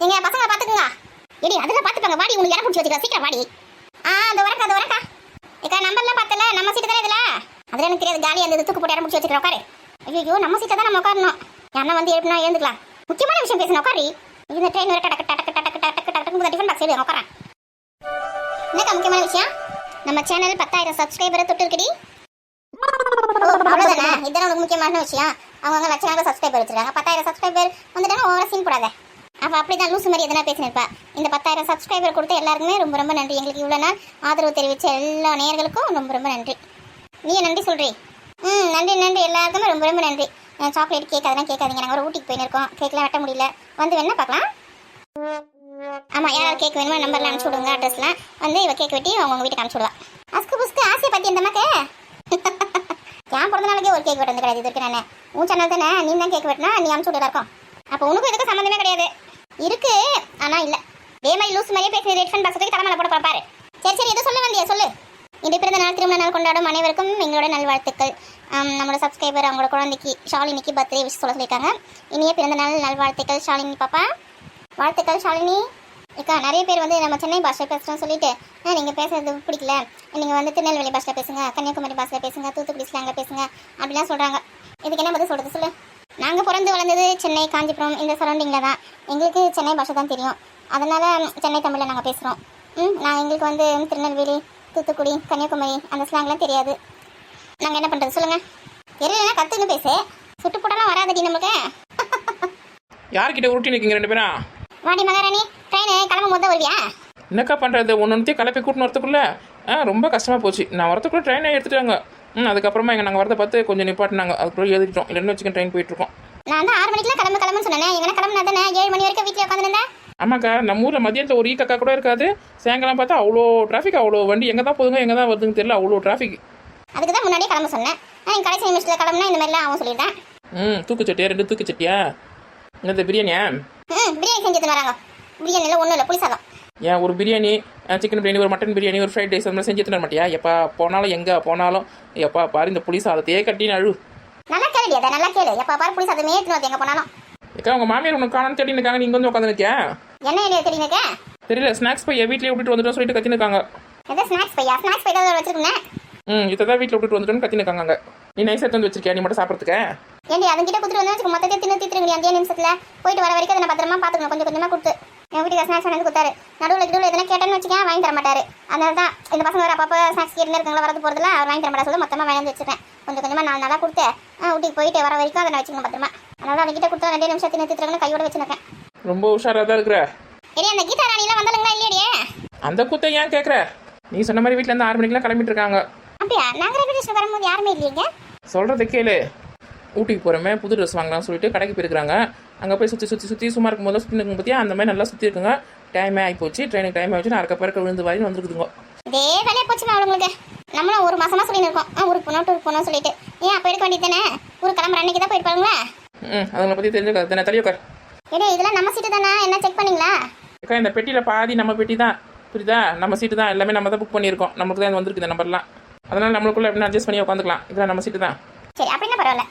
நீங்க பசங்க பாத்துக்குங்க எடி அதெல்லாம் பாத்துப்பாங்க வாடி உங்களுக்கு இடம் பிடிச்சி வச்சுக்க சீக்கிரம் வாடி. ஆ அந்த வரக்கா அந்த வரக்கா ஏக்கா நம்பர்லாம் பார்த்தல. நம்ம சீட்டு தானே இதுல? அதுல எனக்கு தெரியாது. காலி அந்த தூக்கு போட்டு இடம் பிடிச்சி வச்சுக்கிறேன். உட்காரு. ஐயோ நம்ம சீட்டை தான் நம்ம உட்காரணும். யாரா வந்து எழுப்பினா எழுந்துக்கலாம். முக்கியமான விஷயம் பேசணும் உட்காரி. இந்த ட்ரெயின் வர டக்கு டக்கு டக்கு டக்கு டக்கு டிஃபன் பாக்ஸ் எழுதுங்க உட்காரேன் என்னக்கா முக்கியமான விஷயம்? நம்ம சேனல் பத்தாயிரம் சப்ஸ்கிரைபரை தொட்டு அவ்வளோதானே இதுதான் உனக்கு முக்கியமான விஷயம். அவங்க லட்சக்கணக்கில் சப்ஸ்கிரைபர் வச்சிருக்காங்க. பத்தாயிரம் சப்ஸ்கிரைபர் வந்துட்டாங்க ஓவரா சீன் போடாத. அப்போ அப்படி தான் லூசு மாதிரி எதனா பேசினிருப்பா. இந்த பத்தாயிரம் சப்ஸ்கிரைபர் கொடுத்த எல்லாருக்குமே ரொம்ப ரொம்ப நன்றி. எங்களுக்கு இவ்வளோ நாள் ஆதரவு தெரிவித்த எல்லா நேயர்களுக்கும் ரொம்ப ரொம்ப நன்றி. நீ நன்றி சொல்கிறீ ம் நன்றி நன்றி. எல்லாருக்குமே ரொம்ப ரொம்ப நன்றி. சாக்லேட் கேக் அதெல்லாம் கேட்காதீங்க. நாங்கள் ஒரு ஊட்டிக்கு போயிருக்கோம் கேக்லாம் வெட்ட முடியல. வந்து வேணா பார்க்கலாம். ஆமாம் யாராவது கேக் வேணுமோ நம்பர்லாம் அனுப்பிச்சு விடுங்க அட்ரஸ்லாம் வந்து இவ கேக் வெட்டி அவங்க வீட்டுக்கு அனுப்பிச்சி விடுவா அஸ்கு புஸ்கு ஆசையை பற்றி இந்த மக்கே என் பிறந்த நாளைக்கே ஒரு கேக் வெட்டுறது கிடையாது. இது இருக்கு நான். உன் சேனல் தானே? நீ தான் கேக் வெட்டினா நீ அனுப்பிச்சு விடுறதா இருக்கும். அப்போ உனக்கும் இதுக்கு சம்மந்தமே கிடையாது. இருக்கு. ஆனால் இல்லை. இதே மாதிரி லூஸ் மாதிரியே பேசி ரெட் ஃபண்ட் பசத்துக்கு தலைமையில போட பாரு. சரி சரி எதோ சொல்ல வேண்டிய சொல்லு. இன்று பிறந்த நாள் திருமண நாள் கொண்டாடும் அனைவருக்கும் எங்களோட நல்வாழ்த்துக்கள். நம்மளோட சப்ஸ்கிரைபர் அவங்களோட குழந்தைக்கு ஷாலினிக்கு பர்த்டே விஷ் சொல்ல சொல்லியிருக்காங்க. இனிய பிறந்த நாள் நல்வாழ்த்துக்கள் ஷாலினி பாப்பா. வாழ்த்துக்கள் ஷாலினி. இக்கா நிறைய பேர் வந்து நம்ம சென்னை பாஷை பேசுகிறோம் சொல்லிட்டு ஆ நீங்கள் பேசுறது பிடிக்கல. நீங்கள் வந்து திருநெல்வேலி பாஷையில் பேசுங்க கன்னியாகுமரி பாஷையில் பேசுங்க தூத்துக்குடி ஸ்லாங்கில் பேசுங்க அப்படிலாம் சொல்கிறாங்க இதுக்கு என்ன பதில் சொல்கிறது சொல்லு. நாங்கள் பிறந்து வளர்ந்தது சென்னை காஞ்சிபுரம் இந்த சரௌண்டிங்கில் தான். எங்களுக்கு சென்னை பாஷை தான் தெரியும். அதனால் சென்னை தமிழில் நாங்கள் பேசுகிறோம் ம் நான் எங்களுக்கு வந்து திருநெல்வேலி தூத்துக்குடி கன்னியாகுமரி அந்த ஸ்லாங்லாம் தெரியாது. நாங்கள் என்ன பண்ணுறது சொல்லுங்கள் தெரியலனா கற்றுன்னு பேசு. சுட்டு போட்டாலாம் வராதடி நமக்கு யார்கிட்ட உருட்டி நிற்கிங்க ரெண்டு பேரும் வாடி மகாராணி ட்ரெயின் கிளம்பும் போது வருவியா? என்னக்கா பண்ணுறது ஒன்று ஒன்றுத்தையும் கலப்பி கூட்டின்னு வரத்துக்குள்ள ஆ ரொம்ப கஷ்டமாக போச்சு. நான் வரத்துக்குள்ள ட்ரெயினை எடுத்துட்டாங்க. அதுக்கப்புறமா எங்கள் நாங்கள் வரதை பார்த்து கொஞ்சம் நிப்பாட்டினாங்க. அதுக்குள்ளே எழுதிட்டோம். இல்லைன்னு வச்சுக்கோங்க ட்ரெயின் போயிட்டுருக்கோம். நான் வந்து ஆறு மணிக்கெல்லாம் கிளம்பு கிளம்புன்னு சொன்னேன். எங்கன்னா கிளம்புனா தானே? ஏழு மணி வரைக்கும் வீட்டில் உட்காந்துருந்தேன் ஆமாக்கா நம்ம ஊரில் மதியத்தில் ஒரு ஈக்கக்கா கூட இருக்காது. சாயங்காலம் பார்த்தா அவ்வளோ டிராஃபிக் அவ்வளோ வண்டி. எங்கே தான் போதுங்க எங்கே தான் வருதுன்னு தெரியல. அவ்வளோ டிராஃபிக் அதுக்கு தான் முன்னாடியே கிளம்ப சொன்னேன். நான் கடைசி நிமிஷத்தில் கிளம்புனா இந்த மாதிரிலாம் அவன் சொல்லிட்டேன். ம் தூக்குச்சட்டியா ரெண்டு தூக்குச்சட்டியா இந்த பிரியாணியா? ம் பிரியாணி செஞ்சு வராங்க. பிரியாணியில் ஒன்றும் இல்லை புளி சாதம். ஏன் ஒரு பிரியாணி சிக்கன் பிரியாணி ஒரு மட்டன் பிரியாணி ஒரு ஃப்ரைட் ரைஸ் அந்த மாதிரி செஞ்சு தர மாட்டியா? எப்போ போனாலும் எங்கே போனாலும் எப்பா பாரு இந்த புளி சாதத்தையே கட்டி அழு. நல்லா கேளுடி அதை நல்லா கேளு. எப்போ பாரு புளி சாதமே வந்து எங்கே போனாலும். ஏக்கா உங்கள் மாமியார் உனக்கு காணான்னு தேடி இருக்காங்க நீங்கள் வந்து உட்காந்துருக்கியா என்ன ஐடியா தெரியுங்க தெரியல ஸ்நாக்ஸ் பைய வீட்லயே விட்டுட்டு வந்துட்டோம் சொல்லிட்டு கத்தினுக்காங்க எதோ ஸ்நாக்ஸ் பையா ஸ்நாக்ஸ் பை ஏதாவது வச்சிருக்கேன் ம் இதை தான் வீட்டில் விட்டுட்டு வந்துட்டோன்னு கத்தினுக்காங்க. நீ நைஸ் எடுத்து வந்து வச்சிருக்கியா? நீ மட்டும் சாப்பிட்றதுக்கு? ஏண்டி அதுங்கிட்ட கொடுத்துட்டு வந்து மொத்தத்தை தின்னு தீத்துருங்க அஞ்சே நிமிஷத்தில்? போயிட்டு வர வரைக்கும் அதை நான் பத்திரமா பார்த்துக்கணும். கொஞ்சம் கொஞ்சமாக கொடுத்து. என் வீட்டுக்கு ஸ்நாக்ஸ் வந்து கொடுத்தாரு. நடுவில் நடுவில் எதனா கேட்டேன்னு வச்சுக்கேன் வாங்கி தர மாட்டாரு. அதனால தான் இந்த பசங்க வர அப்பப்போ ஸ்நாக்ஸ் கேட்டு இருக்காங்களா வரது போகிறதுல அவர் வாங்கி தர மாட்டா சொல்லி மொத்தமாக வாங்கி வச்சிருக்கேன் கொஞ்சம் கொஞ்சமாக நாலு நாளாக கொடுத்து ஆ, ஊட்டிக்கு போயிட்டு வர வரைக்கும் அதை நான் வச்சுக்கணும் பத்திரமா. அதனால அவங்ககிட்ட கொடுத்தா ரெண்டே தின்னு தீத்துருங்கன்னு கையோட வச்சிருக்கேன். ரொம்ப உஷாராக தான் இருக்கிற. சரி அந்த கீதா ராணிலாம் வந்தாலுங்களா இல்லையே அந்த குத்தை ஏன் கேட்குற நீ சொன்ன மாதிரி வீட்டில் இருந்து ஆறு மணிக்கெல்லாம் கிளம்பிட்டு இருக்காங்க. அப்படியா? நாங்கள் ரெகுலேஷன் வரும்போது யாருமே இல்லைங்க சொல்கிறத கேளு. ஊட்டிக்கு போகிறோமே புது ட்ரெஸ் வாங்கலாம்னு சொல்லிட்டு கடைக்கு போயிருக்காங்க அங்கே போய் சுற்றி சுற்றி சுற்றி சும்மா இருக்கும் போது சுற்றி இருக்கும் அந்த மாதிரி நல்லா சுற்றி இருக்குங்க. டைமே ஆகி போச்சு ட்ரெயினுக்கு டைம் ஆகிடுச்சு அறக்க பறக்க விழுந்து வாரி வந்துருக்குதுங்க. இதே வேலையை போச்சுமா அவங்களுக்கு நம்மளும் ஒரு மாசமா சொல்லிட்டு இருக்கோம். ஊருக்கு போனோம் டூருக்கு போனோம் சொல்லிட்டு. ஏன் அப்போ எடுக்க வேண்டியது தானே ஊருக்கு கிளம்புற அன்னைக்கு தான் போயிட்டு பாருங்களா ம் அதுங்களை பற்றி தெரிஞ்சுக்காது தானே? தலையோக்கர் ஏடே இதெல்லாம் நம்ம சீட்டு தானே? என்ன செக் பண்ணீங்களா? அக்கா இந்த பெட்டியில் பாதி நம்ம பெட்டி தான். புரியுதா? நம்ம சீட்டு தான். எல்லாமே நம்ம தான் புக் பண்ணியிருக்கோம். நமக்கு தான் இது வந்திருக்கு இந்த நம்பர்லாம் அதனால் நம்மளுக்குள்ள எப்படி அட்ஜஸ்ட் பண்ணி உட்காந்துக்கலாம். இதெல்லாம் நம்ம சீட்டு தான். சரி அப்படின்னா பரவாயில்ல?